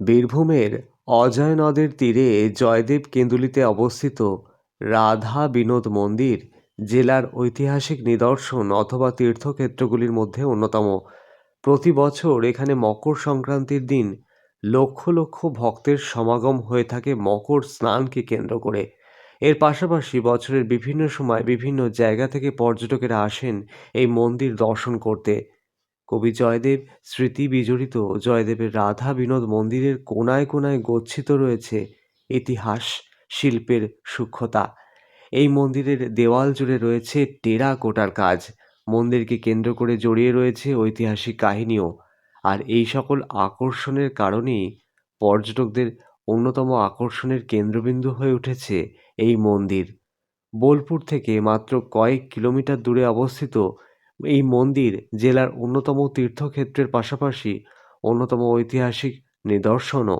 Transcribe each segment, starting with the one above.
বীরভূমের অজয় নদের তীরে জয়দেব কেন্দুলিতে অবস্থিত রাধা বিনোদ মন্দির জেলার ঐতিহাসিক নিদর্শন অথবা তীর্থক্ষেত্রগুলির মধ্যে অন্যতম। প্রতি বছর এখানে মকর সংক্রান্তির দিন লক্ষ লক্ষ ভক্তের সমাগম হয়ে থাকে মকর স্নানকে কেন্দ্র করে। এর পাশাপাশি বছরের বিভিন্ন সময় বিভিন্ন জায়গা থেকে পর্যটকেরা আসেন এই মন্দির দর্শন করতে। কবি জয়দেব স্মৃতি বিজড়িত জয়দেবের রাধা বিনোদ মন্দিরের কোনায় কোনায় গচ্ছিত রয়েছে ইতিহাস, শিল্পের সূক্ষ্মতা। এই মন্দিরের দেওয়াল জুড়ে রয়েছে টেরাকোটার কাজ। মন্দিরকে কেন্দ্র করে জড়িয়ে রয়েছে ঐতিহাসিক কাহিনীও। আর এই সকল আকর্ষণের কারণেই পর্যটকদের অন্যতম আকর্ষণের কেন্দ্রবিন্দু হয়ে উঠেছে এই মন্দির। বোলপুর থেকে মাত্র কয়েক কিলোমিটার দূরে অবস্থিত এই মন্দির জেলার অন্যতম তীর্থক্ষেত্রের পাশাপাশি অন্যতম ঐতিহাসিক নিদর্শনও।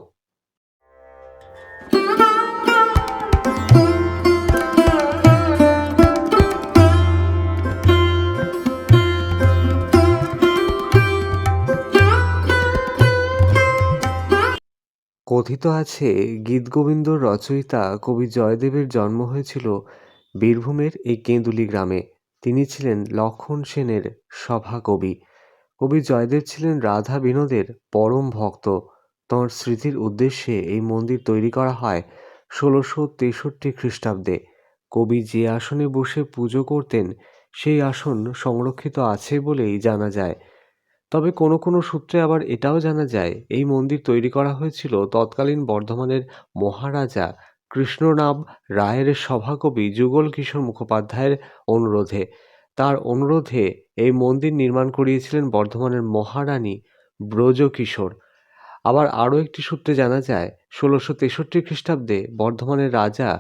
কথিত আছে গীতগোবিন্দর রচয়িতা কবি জয়দেবের জন্ম হয়েছিল বীরভূমের এই কেঁদুলি গ্রামে। তিনি ছিলেন লক্ষণ সেনের সভাকবি কবি জয়দেব ছিলেন রাধা বিনোদের পরম ভক্ত। তাঁর স্মৃতির উদ্দেশ্যে এই মন্দির তৈরি করা হয় ষোলোশো তেষট্টি খ্রিস্টাব্দে। কবি যে আসনে বসে পুজো করতেন, সেই আসন সংরক্ষিত আছে বলেই জানা যায়। তবে কোনো কোনো সূত্রে আবার এটাও জানা যায়, এই মন্দির তৈরি করা হয়েছিল তৎকালীন বর্ধমানের মহারাজা কৃষ্ণনাম রায়ের সভাকবি যুগল কিশোর মুখোপাধ্যায়ের অনুরোধে। তার অনুরোধে এই মন্দির নির্মাণ করিয়েছিলেন বর্ধমানের মহারানী ব্রজকিশোর। আবার আরও একটি সূত্রে জানা যায়, ষোলোশো তেষট্টি খ্রিস্টাব্দে বর্ধমানের রাজা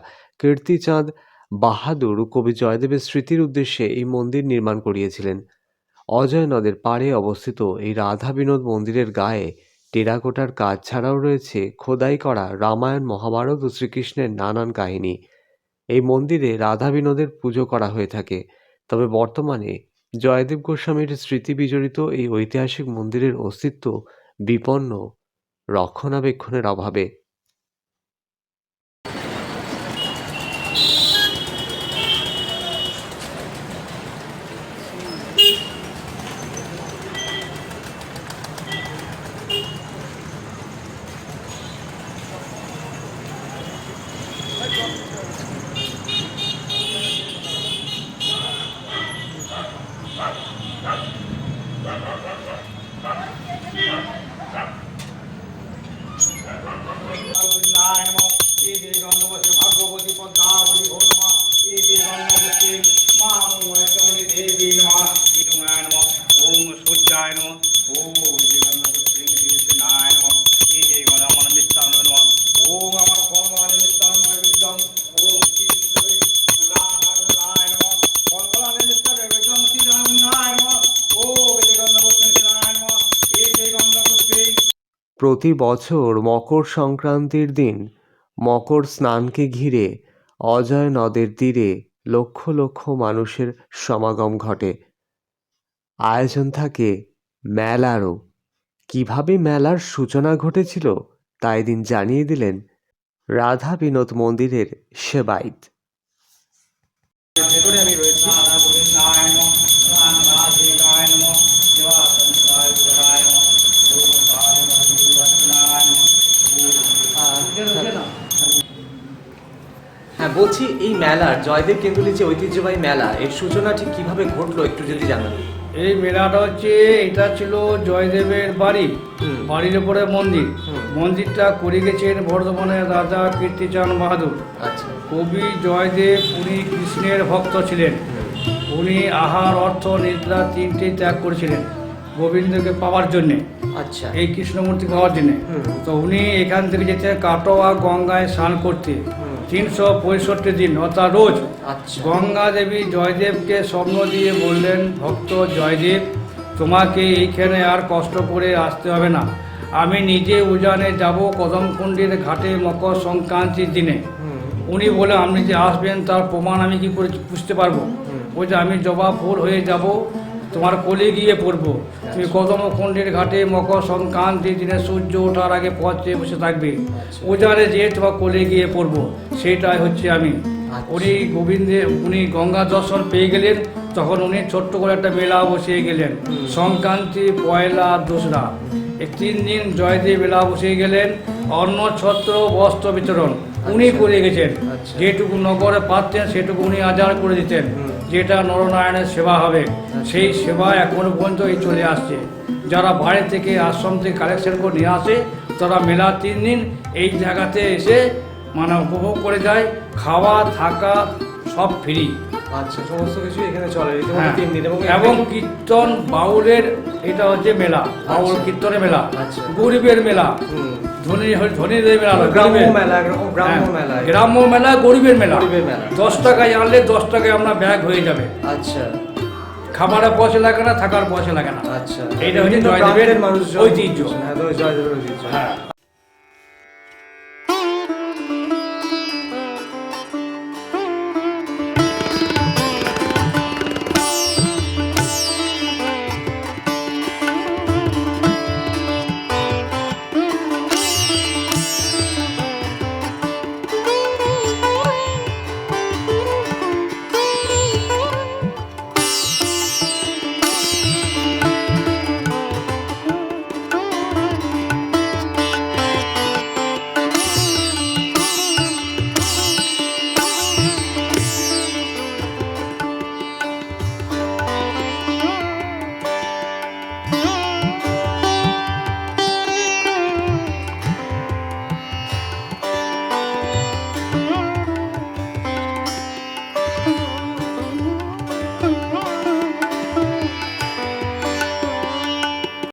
কীর্তিচাঁদ বাহাদুর কবি জয়দেবের স্মৃতির উদ্দেশ্যে এই মন্দির নির্মাণ করিয়েছিলেন। অজয় নদের পাড়ে অবস্থিত এই রাধা বিনোদ মন্দিরের গায়ে টেরাকোটার কাজ ছাড়াও রয়েছে খোদাই করা রামায়ণ মহাভারত ও শ্রীকৃষ্ণের নানান কাহিনী। এই মন্দিরে রাধা বিনোদের পুজো করা হয়ে থাকে। তবে বর্তমানে জয়দেব গোস্বামীর স্মৃতি বিজড়িত এই ঐতিহাসিক মন্দিরের অস্তিত্ব বিপন্ন রক্ষণাবেক্ষণের অভাবে। প্রতি বছর মকর সংক্রান্তির দিন মকর স্নানকে ঘিরে অজয় নদের তীরে লক্ষ লক্ষ মানুষের সমাগম ঘটে। আয়োজন থাকে মেলারও। কীভাবে মেলার সূচনা ঘটেছিল তা এদিন জানিয়ে দিলেন রাধা বিনোদ মন্দিরের সেবাইত ভেতরে আমি রয়েছি। বলছি এই মেলার জয়দেব কেন্দুলি যে ঐতিহ্যবাহী মেলা এর সূচনা ঠিক কীভাবে ঘটলো একটু যদি জানান। এই মেলাটা হচ্ছে এটা ছিল জয়দেবের বাড়ি বাড়ির উপরে মন্দির। মন্দিরটা করে গেছেন বর্ধমানের রাজা কীর্তিচাঁদ বাহাদুর আচ্ছা। কবি জয়দেব উনি কৃষ্ণের ভক্ত ছিলেন। উনি আহার অর্থ নিদ্রা তিনটেই ত্যাগ করেছিলেন গোবিন্দকে পাওয়ার জন্যে। আচ্ছা। এই কৃষ্ণমূর্তি পাওয়ার জন্যে। তো উনি এখান থেকে যেতেন কাটোয়া গঙ্গায় স্নান করতে। তিনশো পঁয়ষট্টি দিন অর্থাৎ রোজ আচ্ছা। গঙ্গা দেবী জয়দেবকে স্বপ্ন দিয়ে বললেন ভক্ত জয়দেব তোমাকে এইখানে আর কষ্ট করে আসতে হবে না। আমি নিজে উজানে যাব কদমকুণ্ডির ঘাটে মকর সংক্রান্তির দিনে। উনি বলে আপনি যে আসবেন তার প্রমাণ আমি কি করে বুঝতে পারব? ওই যে আমি জবা ফুল হয়ে যাব তোমার কোলে গিয়ে পড়ব। তুমি কদম খণ্ডের ঘাটে মকর সংক্রান্তির দিনে সূর্য ওঠার আগে পথে বসে থাকবে। ওজারে যেয়ে তোমার কোলে গিয়ে পড়ব সেটাই হচ্ছে আমি। উনি গোবিন্দে উনি গঙ্গা দর্শন পেয়ে গেলেন তখন উনি ছোট্ট করে একটা মেলা বসিয়ে গেলেন। সংক্রান্তি পয়লা দোসরা। এই তিন দিন জয়দেব মেলা বসিয়ে গেলেন। অন্ন ছত্র বস্ত্র বিতরণ। উনি করে গেছেন। আচ্ছা। যেটুকু নগরে পাচ্ছেন সেটুকু উনি আজার করে দিতেন। যেটা নরনারায়ণের সেবা হবে সেই সেবা এখনও পর্যন্ত এই চলে আসছে যারা বাইরে থেকে আশ্রম থেকে কালেকশন করে নিয়ে আসে তারা মেলা তিন দিন এই জায়গাতে এসে মানে উপভোগ করে যায় খাওয়া থাকা সব ফ্রি আচ্ছা সমস্ত কিছু এখানে চলে হ্যাঁ। তিন দিন এবং কীর্তন বাউলের এটা হচ্ছে মেলা বাউল আচ্ছা। কীর্তনের মেলা আচ্ছা। গরিবের মেলা। ধনী ধনীদের মেলা গ্রাম্য মেলা একরকম গ্রাম্য হ্যাঁ, মেলা। গ্রাম্য মেলা গরিবের মেলা। গরিবের মেলা। দশ টাকায় আনলে দশ টাকায় আমরা ব্যাগ হয়ে যাবে। আচ্ছা। খাবারের পয়সা লাগে না থাকার পয়সা লাগে না। আচ্ছা। এইটা হচ্ছে বিভিন্ন জয়দেবের মানুষ ঐতিহ্য। হ্যাঁ জয়দেবের ঐতিহ্য। হ্যাঁ।